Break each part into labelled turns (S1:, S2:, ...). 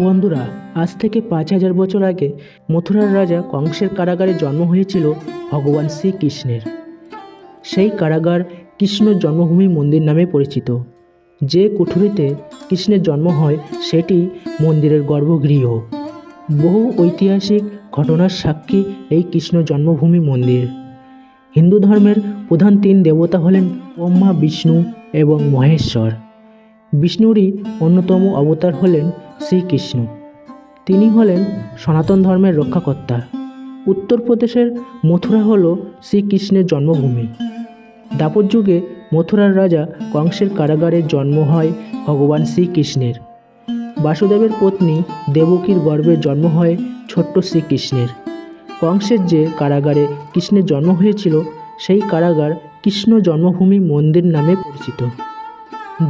S1: বন্ধুরা, আজ থেকে পাঁচ হাজার বছর আগে মথুরার রাজা কংসের কারাগারে জন্ম হয়েছিল ভগবান শ্রীকৃষ্ণের। সেই কারাগার কৃষ্ণ জন্মভূমি মন্দির নামে পরিচিত। যে কুঠুরিতে কৃষ্ণের জন্ম হয়, সেটি মন্দিরের গর্ভগৃহ। বহু ঐতিহাসিক ঘটনার সাক্ষী এই কৃষ্ণ জন্মভূমি মন্দির। হিন্দু ধর্মের প্রধান তিন দেবতা হলেন ব্রহ্মা, বিষ্ণু এবং মহেশ্বর। বিষ্ণুরই অন্যতম অবতার হলেন শ্রীকৃষ্ণ। তিনি হলেন সনাতন ধর্মের রক্ষাকর্তা। উত্তরপ্রদেশের মথুরা হল শ্রীকৃষ্ণের জন্মভূমি। দাপর যুগে মথুরার রাজা কংসের কারাগারে জন্ম হয় ভগবান শ্রীকৃষ্ণের। বাসুদেবের পত্নী দেবকীর গর্ভে জন্ম হয় ছোট্ট শ্রীকৃষ্ণের। কংসের যে কারাগারে কৃষ্ণের জন্ম হয়েছিল, সেই কারাগার কৃষ্ণ জন্মভূমি মন্দির নামে পরিচিত।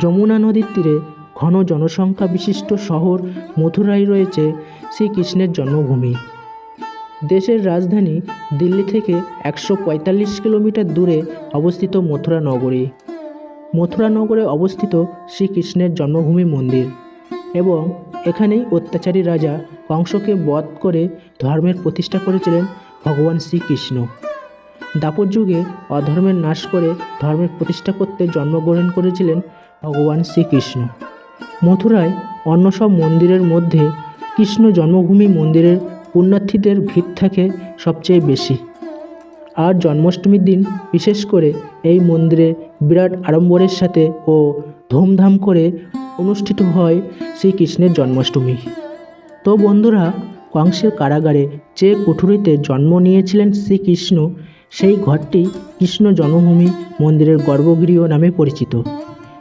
S1: যমুনা নদীর তীরে ঘন জনসংখ্যা বিশিষ্ট শহর মথুরায় রয়েছে শ্রীকৃষ্ণের জন্মভূমি। দেশের রাজধানী দিল্লি থেকে একশো পঁয়তাল্লিশ কিলোমিটার দূরে অবস্থিত মথুরা নগরী। মথুরা নগরে অবস্থিত শ্রীকৃষ্ণের জন্মভূমি মন্দির এবং এখানেই অত্যাচারী রাজা কংসকে বধ করে ধর্মের প্রতিষ্ঠা করেছিলেন ভগবান শ্রীকৃষ্ণ। দাপর যুগে অধর্মের নাশ করে ধর্মের প্রতিষ্ঠা করতে জন্মগ্রহণ করেছিলেন ভগবান শ্রীকৃষ্ণ। মথুরায় অন্য সব মন্দিরের মধ্যে কৃষ্ণ জন্মভূমি মন্দিরের পুণ্যার্থীদের ভিড় থাকে সবচেয়ে বেশি। আর জন্মাষ্টমীর দিন বিশেষ করে এই মন্দিরে বিরাট আড়ম্বরের সাথে ও ধুমধাম করে অনুষ্ঠিত হয় শ্রীকৃষ্ণের জন্মাষ্টমী। তো বন্ধুরা কংসের কারাগারে যে কুঠুরিতে জন্ম নিয়েছিলেন শ্রীকৃষ্ণ, সেই ঘরটি কৃষ্ণ জন্মভূমি মন্দিরের গর্ভগৃহ নামে পরিচিত।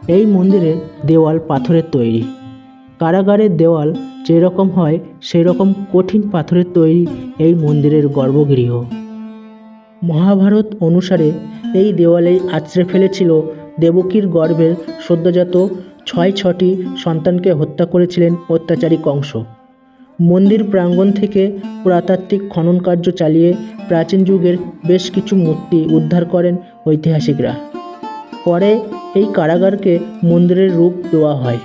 S1: এই মন্দিরের দেওয়াল পাথরের তৈরি। কারাগারের দেওয়াল যেরকম হয় সেই রকম কঠিন পাথরের তৈরি এই মন্দিরের গর্ভগৃহ। মহাভারত অনুসারে এই দেওয়ালেই আছড়ে ফেলেছিল দেবকীর গর্ভের সদ্যজাত ছয় ছটি সন্তানকে হত্যা করেছিলেন অত্যাচারী কংস। মন্দির প্রাঙ্গণ থেকে পুরাতাত্ত্বিক খনন কার্য চালিয়ে প্রাচীন যুগের বেশ কিছু মূর্তি উদ্ধার করেন ঐতিহাসিকরা। পরে এই কারাগারকে মন্দিরের রূপ দেওয়া হয়।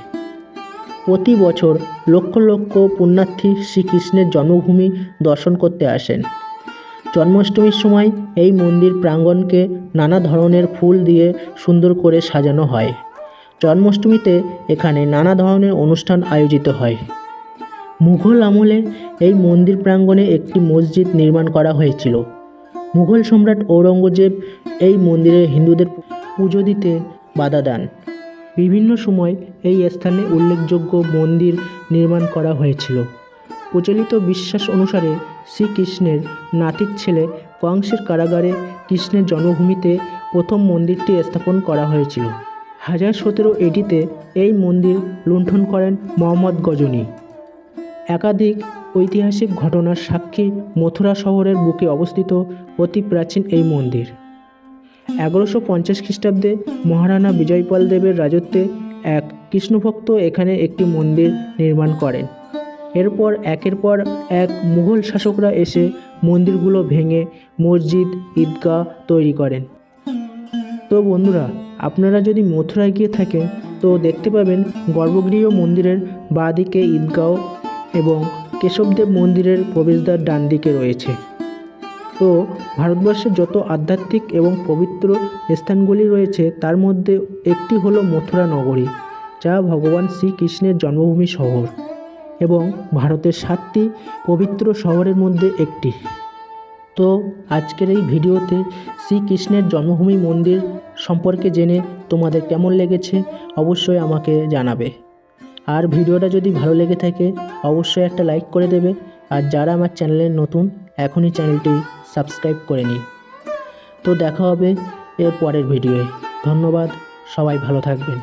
S1: প্রতি বছর লক্ষ লক্ষ পুণ্যার্থী শ্রীকৃষ্ণের জন্মভূমি দর্শন করতে আসেন। জন্মাষ্টমীর সময় এই মন্দির প্রাঙ্গণকে নানা ধরনের ফুল দিয়ে সুন্দর করে সাজানো হয়। জন্মাষ্টমীতে এখানে নানা ধরনের অনুষ্ঠান আয়োজিত হয়। মুঘল আমলে এই মন্দির প্রাঙ্গণে একটি মসজিদ নির্মাণ করা হয়েছিল। মুঘল সম্রাট ঔরঙ্গজেব এই মন্দিরে হিন্দুদের পুজো দিতে বাধা দেন। বিভিন্ন সময় এই স্থানে উল্লেখযোগ্য মন্দির নির্মাণ করা হয়েছিল। প্রচলিত বিশ্বাস অনুসারে শ্রীকৃষ্ণের নাতির ছেলে কংসের কারাগারে কৃষ্ণের জন্মভূমিতে প্রথম মন্দিরটি স্থাপন করা হয়েছিল। হাজার সতেরো এটিতে এই মন্দির লুণ্ঠন করেন মোহাম্মদ গজনী। একাধিক ঐতিহাসিক ঘটনার সাক্ষী মথুরা শহরের বুকে অবস্থিত অতি প্রাচীন এই মন্দির। এগারোশো পঞ্চাশ খ্রিস্টাব্দে মহারানা বিজয়পাল দেবের রাজত্বে এক কৃষ্ণভক্ত এখানে একটি মন্দির নির্মাণ করেন। এরপর একের পর এক মুঘল শাসকরা এসে মন্দিরগুলো ভেঙে মসজিদ, ঈদগাহ তৈরি করেন। তো বন্ধুরা, আপনারা যদি মথুরায় গিয়ে থাকেন, তো দেখতে পাবেন গর্ভগৃহ মন্দিরের বাঁ দিকে ঈদগাঁও এবং কেশবদেব মন্দিরের প্রবেশদ্বার ডান দিকে রয়েছে। তো ভারতবর্ষের যত আধ্যাত্মিক এবং পবিত্র স্থানগুলি রয়েছে, তার মধ্যে একটি হলো মথুরা নগরী, যা ভগবান শ্রীকৃষ্ণের জন্মভূমি শহর এবং ভারতের সাতটি পবিত্র শহরের মধ্যে একটি। তো আজকের এই ভিডিওতে শ্রীকৃষ্ণের জন্মভূমি মন্দির সম্পর্কে জেনে তোমাদের কেমন লেগেছে, অবশ্যই আমাকে জানাবে। আর ভিডিওটা যদি ভালো লেগে থাকে, অবশ্যই একটা লাইক করে দেবে। আর যারা আমার চ্যানেলে নতুন, এখনই চ্যানেলটি সাবস্ক্রাইব করে নিই। তো দেখা হবে এর পরের ভিডিওয়ে। ধন্যবাদ সবাই ভালো থাকবেন।